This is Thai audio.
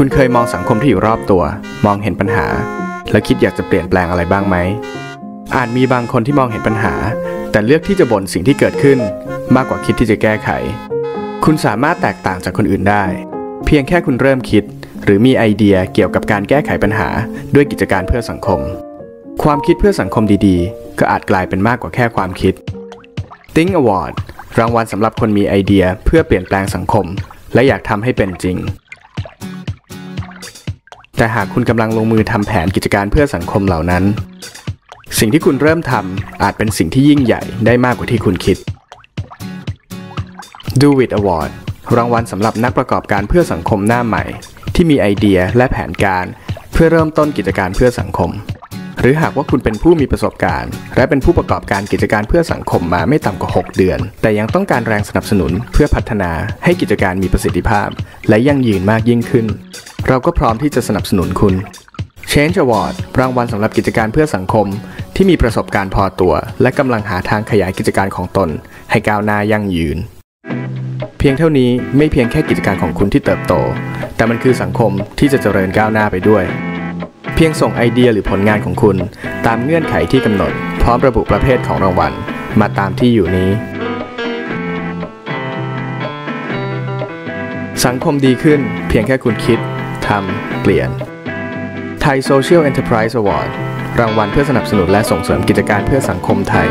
คุณเคยมองสังคมที่อยู่รอบตัว มองเห็นปัญหา แล้วคิดอยากจะเปลี่ยนแปลงอะไรบ้างไหม อาจมีบางคนที่มองเห็นปัญหา แต่เลือกที่จะบ่นสิ่งที่เกิดขึ้น มากกว่าคิดที่จะแก้ไข คุณสามารถแตกต่างจากคนอื่นได้ เพียงแค่คุณเริ่มคิด หรือมีไอเดียเกี่ยวกับการแก้ไขปัญหา ด้วยกิจการเพื่อสังคม ความคิดเพื่อสังคมดีๆ ก็อาจกลายเป็นมากกว่าแค่ความคิด Think Award รางวัลสำหรับคนมีไอเดียเพื่อเปลี่ยนแปลงสังคม และอยากทำให้เป็นจริง แต่หากคุณกำลังลงมือทำแผนกิจการเพื่อสังคมเหล่านั้น สิ่งที่คุณเริ่มทำอาจเป็นสิ่งที่ยิ่งใหญ่ได้มากกว่าที่คุณคิด Do It Award รางวัลสำหรับนักประกอบการเพื่อสังคมหน้าใหม่ ที่มีไอเดียและแผนการ เพื่อเริ่มต้นกิจการเพื่อสังคม หรือหากว่าคุณเป็นผู้มีประสบการณ์ และเป็นผู้ประกอบการกิจการเพื่อสังคมมาไม่ต่ำกว่า 6 เดือน แต่ยังต้องการแรงสนับสนุนเพื่อพัฒนาให้กิจการมีประสิทธิภาพ และยั่งยืนมากยิ่งขึ้น เราก็พร้อมที่จะสนับสนุนคุณ Change Award รางวัลสำหรับกิจการเพื่อสังคม ที่มีประสบการณ์พอตัว และกำลังหาทางขยายกิจการของตน ให้ก้าวหน้ายั่งยืน เพียงเท่านี้ไม่เพียงแค่กิจการของคุณที่เติบโต แต่มันคือสังคมที่จะเจริญก้าวหน้าไปด้วย เพียงส่งไอเดียหรือผลงานของคุณ ตามเงื่อนไขที่กำหนด พร้อมระบุประเภทของรางวัล มาตามที่อยู่นี้ สังคมดีขึ้น เพียงแค่คุณคิด ทำเปลี่ยนไทย Social Enterprise Award รางวัลเพื่อสนับสนุนและส่งเสริมกิจการเพื่อสังคมไทย